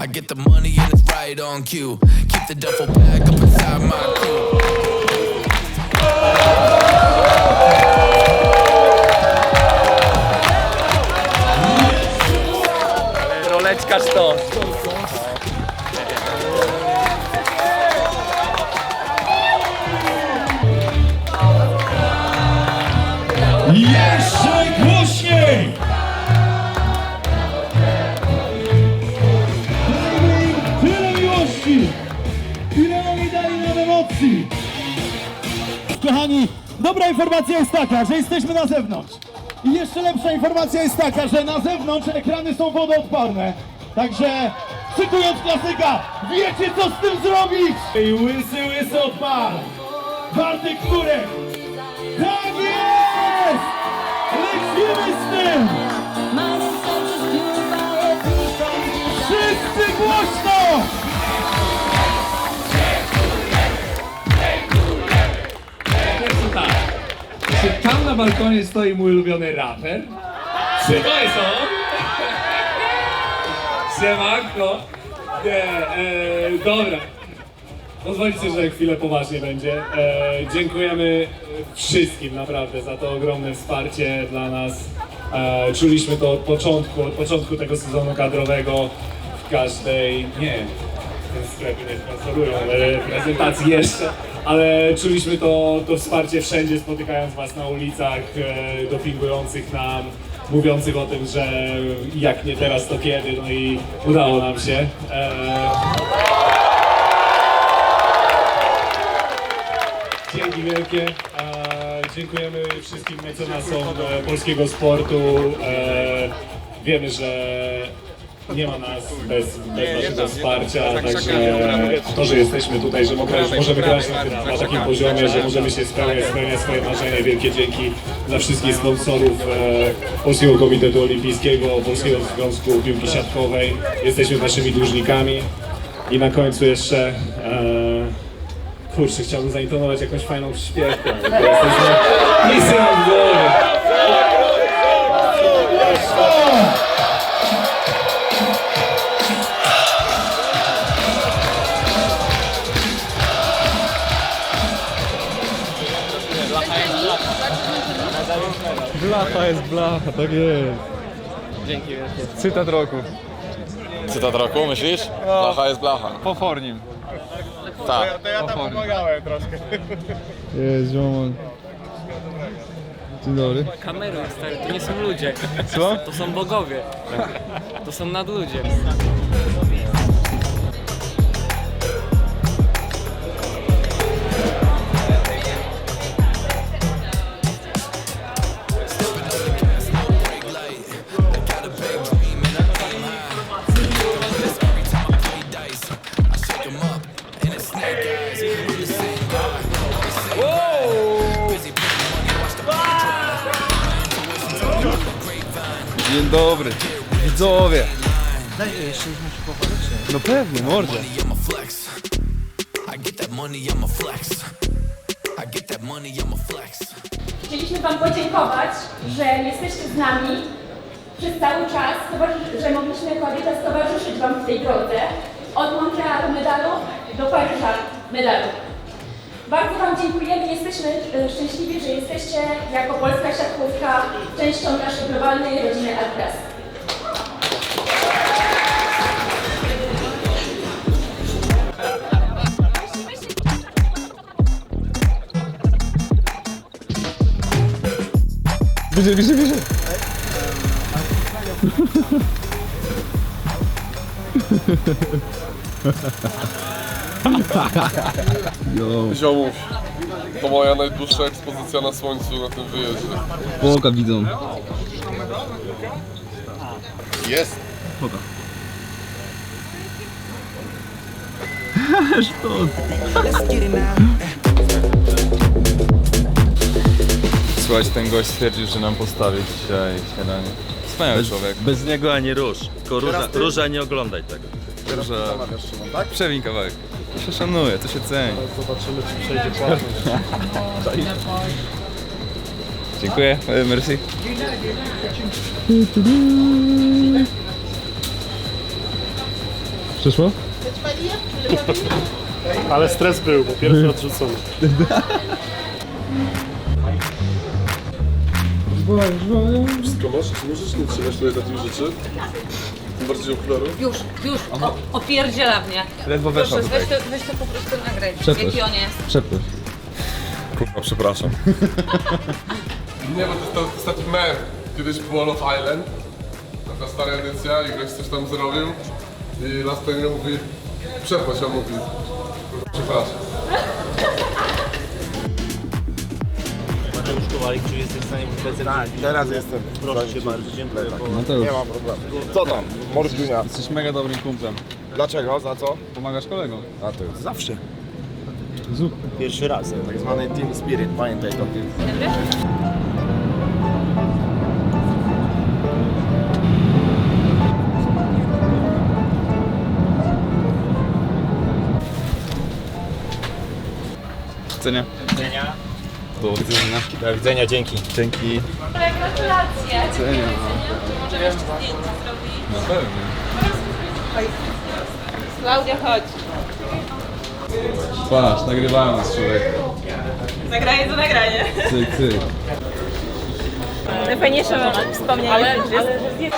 I get the money and it's right on cue. Keep the duffel bag up inside my crew. Roleczka sztos. Dobra informacja jest taka, że jesteśmy na zewnątrz. I jeszcze lepsza informacja jest taka, że na zewnątrz ekrany są wodoodporne. Także, cytując klasyka, wiecie co z tym zrobić! I łysy, łysy odpar! Bartek Kurek! Tak jest! Lecimy z tym! Wszyscy głośno! Tam na balkonie stoi mój ulubiony raper? Czy to jest on? Siemanko. Nie, e, dobra. Pozwolicie, że chwilę poważnie będzie. E, dziękujemy wszystkim naprawdę za to ogromne wsparcie dla nas. E, czuliśmy to od początku, od początku tego sezonu kadrowego w każdej, nie, ten sklepy nie sponsorują e, prezentacji jeszcze, ale czuliśmy to, to wsparcie wszędzie, spotykając Was na ulicach, e, dopingujących nam, mówiących o tym, że jak nie teraz, to kiedy, no i udało nam się. E, Dzięki wielkie. E, dziękujemy wszystkim mecenasom e, polskiego sportu. E, wiemy, że nie ma nas bez, bez naszego wsparcia, także to, że jesteśmy tutaj, że możemy, grać na, na takim poziomie, że możemy się spełniać, spełniać swoje marzenia. Wielkie dzięki dla wszystkich sponsorów e, Polskiego Komitetu Olimpijskiego, Polskiego Związku Piłki Siatkowej. Jesteśmy waszymi dłużnikami. I na końcu jeszcze e, Kurczę, chciałbym zaintonować jakąś fajną śpiewkę. mam w głowie. Blacha jest blacha, tak jest. Dzięki Cytat roku. Cytat roku, myślisz? Blacha jest blacha. Po Fornim. Tak. Jest, ziomal. Dzień dobry. Kameruj, stary, to nie są ludzie. Co? To są bogowie. To są nadludzie. Get that money, I'ma flex. I get that money, I'ma flex. Chcieliśmy Wam podziękować, że jesteście z nami przez cały czas, że mogliśmy jako Adidas towarzyszyć Wam w tej drodze od Montrealu medalu do Paryża medalu. Bardzo Wam dziękujemy, jesteśmy e, szczęśliwi, że jesteście jako polska siatkówka częścią naszej globalnej rodziny Adidas. Bierze, bierze, bierze. Ziomów, to moja najdłuższa ekspozycja na słońcu na tym wyjeździe. Boga widzą. Jest! Słuchajcie, ten gość stwierdził, że nam postawi dzisiaj śniadanie. Wspaniały człowiek. Bez niego ani róż. Tylko róża, róża nie oglądaj tego. Że... Przewin kawałek. To się szanuje, to się ceni. Zobaczymy, czy przejdzie płatność. Dziękuję, e, merci. Przeszło? Ale stres był, bo pierwszy odrzucony. Wszystko masz? Czy możesz nie trzymać tutaj takich rzeczy? Tym bardziej okularów? Już, już, o, opierdziela mnie. Ledwo weszła Proszę, tutaj. weź to, weź to po prostu nagraj. Przeproś. Jaki on jest. Przeproś. Kurwa, przepraszam. Nie, bo to jest, to jest taki mem. Kiedyś było Love Island, taka stara edycja i ktoś coś tam zrobił i Last Trainer mówi przeproś, on mówi przepraszam. Mateusz Kowalik, czy jesteś w stanie być Tak, teraz jestem. Proszę cię bardzo, dziękuję. No to już. Nie mam problemu. Co tam? Mordunia. Jesteś mega dobrym kumplem. Dlaczego? Za co? Pomagasz kolegom. A to jest. Zawsze. Zup. Pierwszy raz, tak zwany team spirit, pamiętaj to. Widzenia. widzenia. Do widzenia. Do widzenia, dzięki. Dzięki. Gratulacje. Widzenia. Możemy jeszcze zdjęcie zrobić. Na pewno. Klaudia, chodź. Patrz, nagrywają nas człowiek. Nagranie to nagranie. Cyk, cyk. Najfajniejsze wspomnienie. Ale, ale reprezentację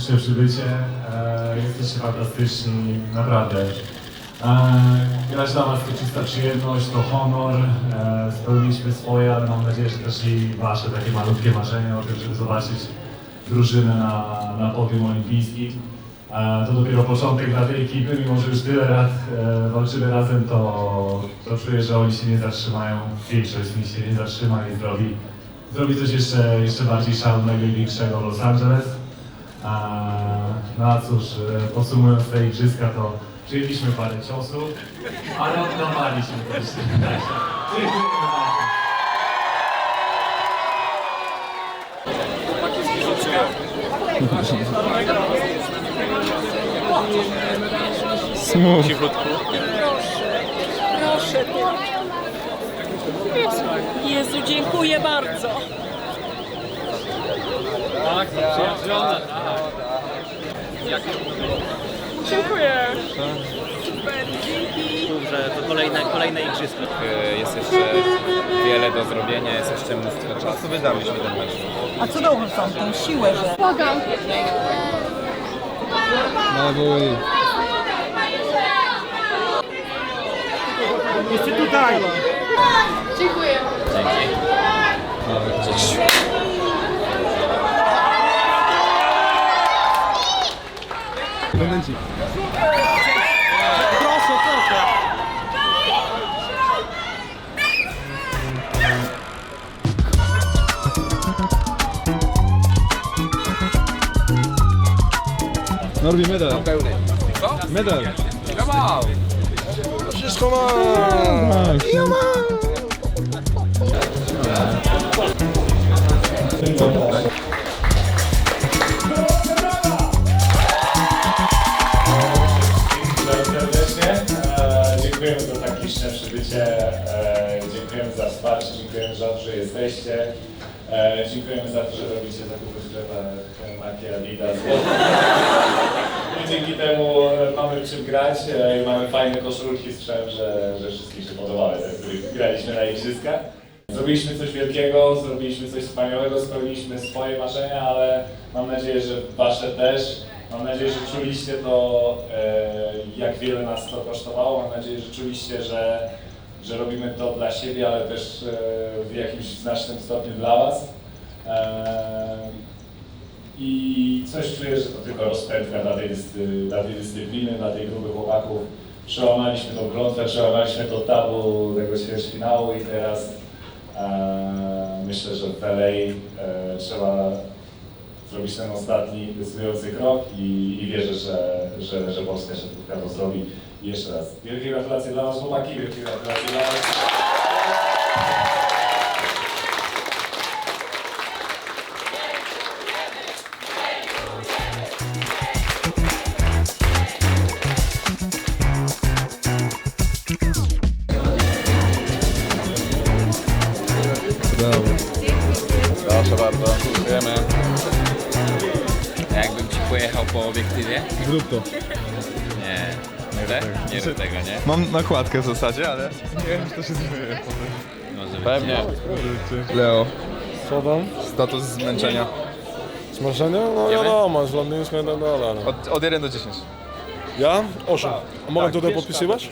liczne przybycie. E, jesteście fantastyczni, naprawdę. E, grać dla Was to czysta przyjemność, to honor. E, spełniliśmy swoje, ale mam nadzieję, że też i Wasze takie malutkie marzenia o tym, żeby zobaczyć drużynę na, na podium olimpijskim. To dopiero początek dla tej ekipy, mimo że już tyle lat walczymy razem, to, to czuję, że oni się nie zatrzymają. Większość z nich się nie zatrzyma i zrobi zrobi coś jeszcze, jeszcze bardziej szalonego i większego w Los Angeles. A, no a cóż, e, podsumując te igrzyska, to przyjęliśmy parę ciosów, ale oddawaliśmy też. Także Dziękujemy bardzo. Smooth. Jezu, dziękuję bardzo. Tak, przyjaciółna, tak. Dziękuję. Super, dzięki. Że to kolejne, kolejne igrzyska. Jest jeszcze wiele do zrobienia, jest jeszcze mnóstwo czasu. Wydamy się ten mecz. A co dorzucam? Tą siłę, że... No bój. Jeszcze tutaj! Momencik. Proszę, proszę! Norbi, medal. Medal. Wszystko ma! Tak. Dziękuję liczne przybycie. E, dziękujemy za wsparcie, dziękujemy za to, że jesteście. E, dziękujemy za to, że robicie zakupy w sklepach marki Adidas. I dzięki temu e, mamy czym grać e, i mamy fajne koszulki. Słyszałem, że, że wszystkim się podobały, te, które graliśmy na igrzyskach. Zrobiliśmy coś wielkiego, zrobiliśmy coś wspaniałego, spełniliśmy swoje marzenia, ale mam nadzieję, że wasze też. Mam nadzieję, że czuliście to, jak wiele nas to kosztowało. Mam nadzieję, że czuliście, że, że robimy to dla siebie, ale też e, w jakimś znacznym stopniu dla was. Eee, I coś czuję, że to tylko rozpędka dla tej, dla tej dyscypliny, dla tej grupy chłopaków. Przełamaliśmy tą klątwę, przełamaliśmy to tabu tego ćwierćfinału i teraz eee, myślę, że w LA trzeba zrobić ten ostatni decydujący krok i, i wierzę, że, że, że polska siatkówka to zrobi. Jeszcze raz wielkie gratulacje dla Was chłopaki, wielkie gratulacje dla Was. Proszę bardzo, dziękujemy. Jakbym ci pojechał po obiektywie? Zrób to. Nie. Rób tego, nie? Mam nakładkę w zasadzie, ale nie wiem, czy to się zmieni. Może być Pewnie. Leo, Co tam? status zmęczenia. Smażenie? No wiadomo, z lądyńską i tak dalej. no. Od, od 1 do 10. Ja? Osiem. A mogę Tak. tutaj podpisywać?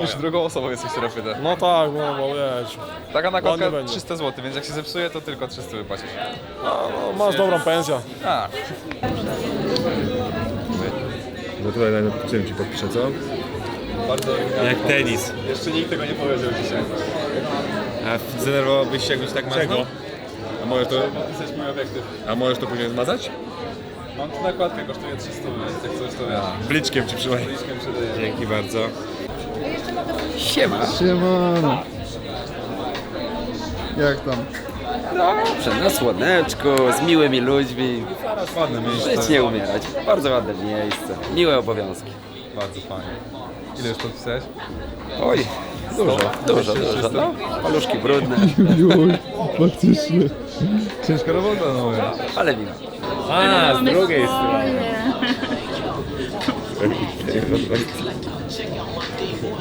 Już drugą osobą jesteś, która pyta. No tak, no bo wiesz. Taka nakładka będzie. 300 zł, więc jak się zepsuje, to tylko 300 wypłacisz. No, no, masz dobrą pensję. A, No tutaj najpierw ci podpiszę, co? Bardzo Jak tenis. Jeszcze nikt tego nie powiedział dzisiaj. A zdenerwowałbyś się jakbyś tak maznął? A możesz to, Napisać mój obiektyw. a możesz to później zmazać? Mam tu nakładkę, kosztuje 300, więc jak coś to wiesz. Bliczkiem ci przydaje. Dzięki bardzo. Siema. Siemano. Jak tam? Dobrze, na słoneczku, z miłymi ludźmi. Ładne miejsce. Żyć nie umierać. Bardzo ładne miejsce. Miłe obowiązki. Bardzo fajnie. Ile już podpisałeś? Oj, dużo, dużo, dużo. No, paluszki brudne, Juj, faktycznie. Ciężka robota, no mówię. ale miło. A, z drugiej strony.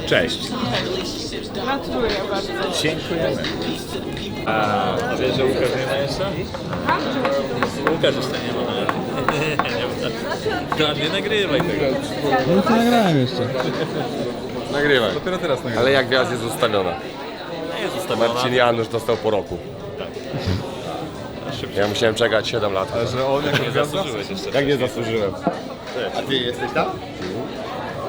Cześć. Gratuluję bardzo. Dziękujemy. A wiesz, że Łukasz nie ma jeszcze? Łukasz jeszcze nie ma. Nie nagrywaj tego. No to nagrałem jeszcze. Nagrywaj. Dopiero teraz. Ale jak gwiazd jest zostawiona? Nie zostawiona. Marcin Janusz dostał po roku. Ja musiałem czekać 7 lat. Ale że on jako gwiazda? Zasłużyłeś jeszcze. Jak nie zasłużyłem? A ty jesteś tam?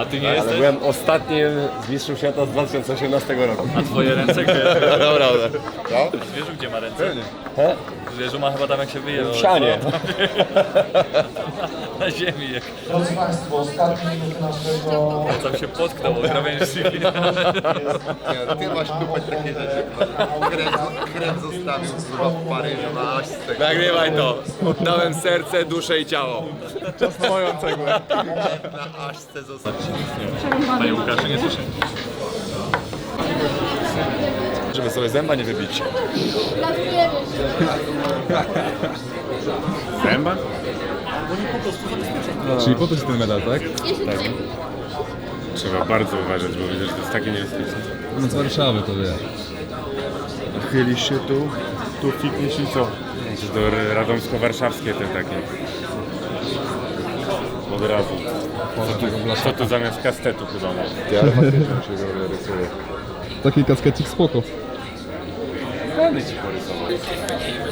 A ty nie Ale jesteś? byłem ostatnim z Mistrzów Świata z 2018 roku. A twoje ręce gdzie? Dobra, Co? Zwierzu gdzie ma ręce? Pewnie. Zwierzu ma chyba tam jak się wyje. W sianie. Na ziemi. Jak Drodzy Państwo, ostatnie minuty naszego tam się potknął o krawędzi. Ty masz kupać takie rzeczy. Kret zostawił kurwa w Paryżu na aśce. Nagrywaj to. Dałem serce, duszę i ciało. Czas na moją cegłę. Na aśce zostawił. Panie Łukaszu, nie słyszę. Żeby sobie zęba nie wybić. Zęba? Czyli po to jest ten medal, tak? Trzeba bardzo uważać, bo widzę, że to jest takie niebezpieczne. No z Warszawy to wie. Chylisz się tu, tu fikniesz i co? To radomsko-warszawskie te takie. Od razu. Co to zamiast kastetu chyba ma? Ty, ale faktycznie się go rysuje. Taki kaskecik spoko. Będę ci porysował.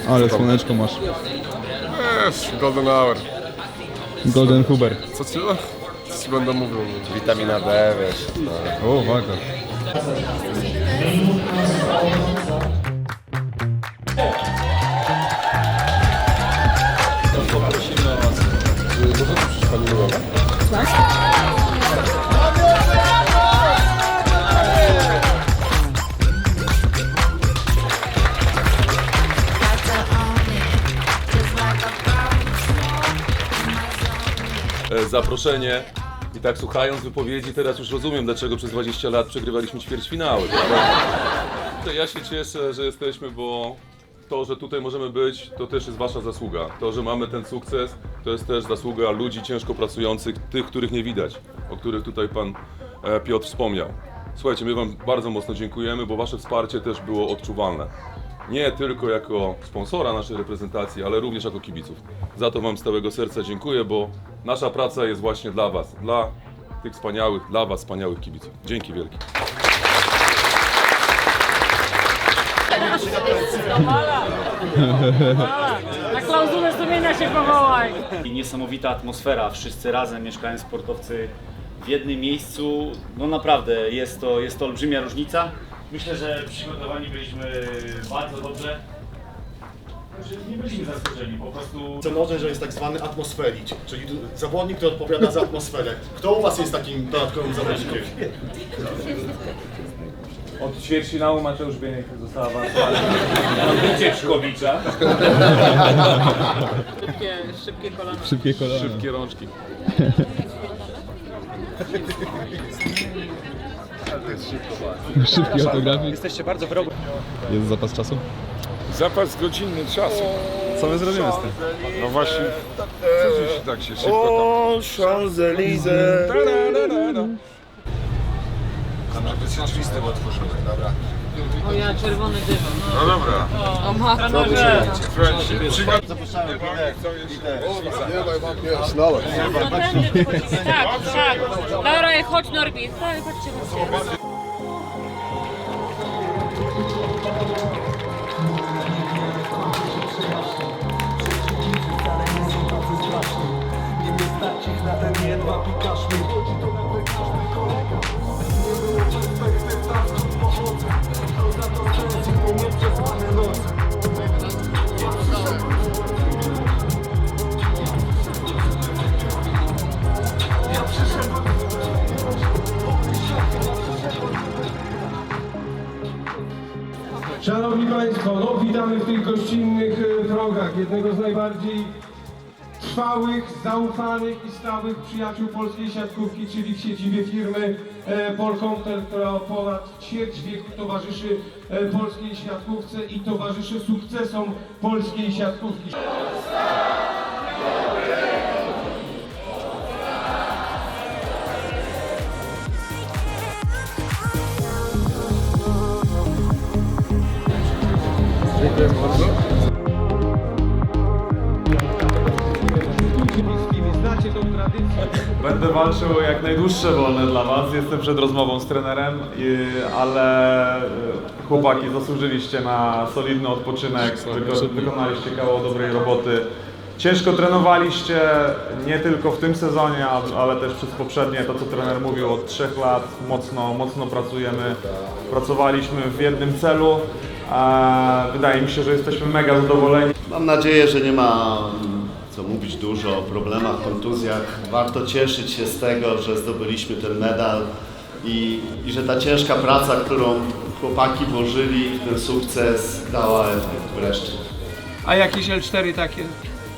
Ale słoneczko masz. Yes, golden hour. Golden Huber. Co ci, co ci będę mówił? Witamina D, wiesz. O, uwaga. E, zaproszenie. I tak słuchając wypowiedzi, teraz już rozumiem, dlaczego przez 20 lat przegrywaliśmy ćwierćfinały. To Ja się cieszę, że jesteśmy, bo to, że tutaj możemy być, to też jest Wasza zasługa. To, że mamy ten sukces, to jest też zasługa ludzi ciężko pracujących, tych, których nie widać, o których tutaj Pan e, Piotr wspomniał. Słuchajcie, my Wam bardzo mocno dziękujemy, bo Wasze wsparcie też było odczuwalne. Nie tylko jako sponsora naszej reprezentacji, ale również jako kibiców. Za to Wam z całego serca dziękuję, bo nasza praca jest właśnie dla Was, dla tych wspaniałych, dla Was wspaniałych kibiców. Dzięki wielkie. Na klauzulę sumienia się powołaj. I niesamowita atmosfera, wszyscy razem mieszkają sportowcy w jednym miejscu. No naprawdę, jest to, jest to olbrzymia różnica. Myślę, że przygotowani byliśmy bardzo dobrze. Nie byliśmy zaskoczeni, po prostu może, że jest tak zwany atmosfericz, czyli zawodnik, który odpowiada za atmosferę. Kto u Was jest takim dodatkowym zawodnikiem? Od ćwierćfinału Mateusz Bieniek została awansowany. Odbicie Czkowicza. Szybkie, szybkie kolana. Szybkie kolana. Szybkie rączki. Szybkie autografy. jesteście bardzo wrogo. Jest zapas czasu? Zapas godzinny czasu. Co my zrobimy z tym? No właśnie, co się tak się szybko O, Champs-Élysées. O ja, czerwony dywan. No dobra. O matko. Słuchajcie, przygotowani Zapraszamy, Peter. Tak, tak. Dobra, chodź Norbit. Chodźcie, chodźcie. Szanowni zaufanych i stałych przyjaciół polskiej siatkówki, czyli w siedzibie firmy e, Polkomtel, która ponad ćwierć wieku towarzyszy e, polskiej siatkówce i towarzyszy sukcesom polskiej siatkówki. Znacie tą Będę walczył jak najdłuższe wolne dla Was. Jestem przed rozmową z trenerem, ale e, chłopaki zasłużyliście na solidny odpoczynek, wyko- wykonaliście kawał dobrej roboty. Ciężko trenowaliście, nie tylko w tym sezonie, ale też przez poprzednie, to co trener mówił, od trzech lat mocno, mocno pracujemy. Pracowaliśmy w jednym celu. E, Wydaje mi się, że jesteśmy mega zadowoleni. Mam nadzieję, że nie ma co mówić dużo o problemach, kontuzjach. Warto cieszyć się z tego, że zdobyliśmy ten medal i, i że ta ciężka praca, którą chłopaki włożyli w ten sukces dała efekt wreszcie. A jakieś L4 takie?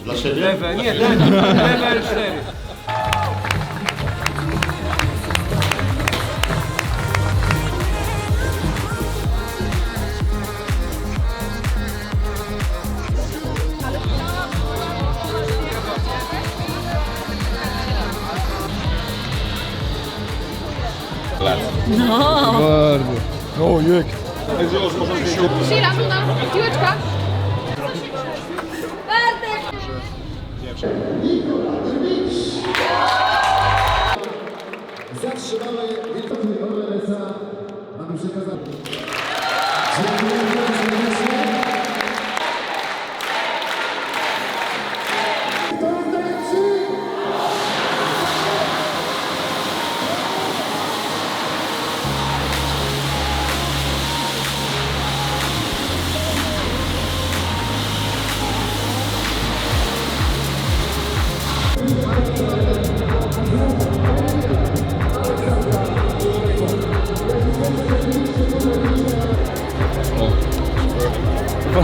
Dla siebie? Lewe, nie, lewe, lewe L4. Bardzo. Ojek. Sila, tu nam piłeczka. Bartek! Zatrzymamy Wiktor Orlesa. Mamy przekazane.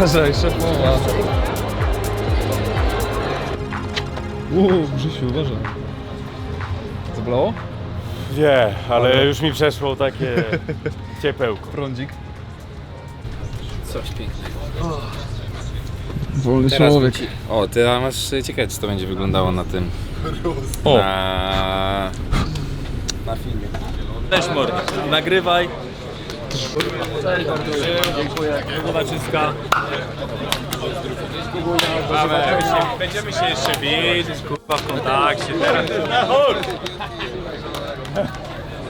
Uważaj, szefowa. Uuu, Brzysiu, uważaj. Zabolało? Nie, ale już mi przeszło takie ciepełko. Prądzik. Coś pięknego. Wolny Teraz człowiek. wróci- O, ty a masz ciekawe, czy to będzie wyglądało na tym. O. Na, na filmie. Też mordy. Nagrywaj. Dziękuję. Kowaczyska. Będziemy się, będziemy się jeszcze widzieć, kurwa, w kontakcie. Teraz.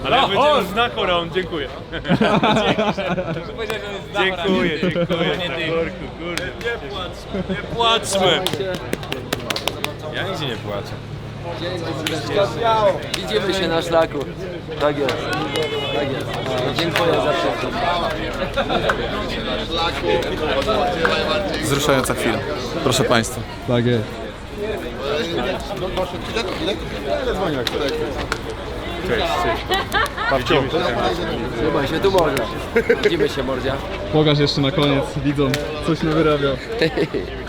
Ale ja No, chodź. znak Oron, dziękuję. Dziękuję, dziękuję. Kurde. Nie płacz, nie płaczmy. Ja nigdzie nie płaczę. Widzimy się na szlaku. Tak jest. Dziękuję za wszystko. Wzruszająca chwila. Proszę Państwa. Tak jest. Cześć, cześć. Babciu. Trzymaj się tu mordzia. Widzimy się mordzia. Pokaż jeszcze na koniec widzom, coś nie wyrabiał.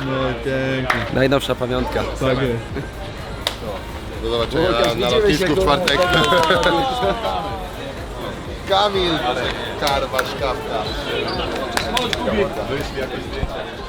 No pięknie. Najnowsza pamiątka. Tak jest. Do zobaczenia Łukasz, na lotnisku w czwartek. Kamil! Karwa szkawka. Wyszli.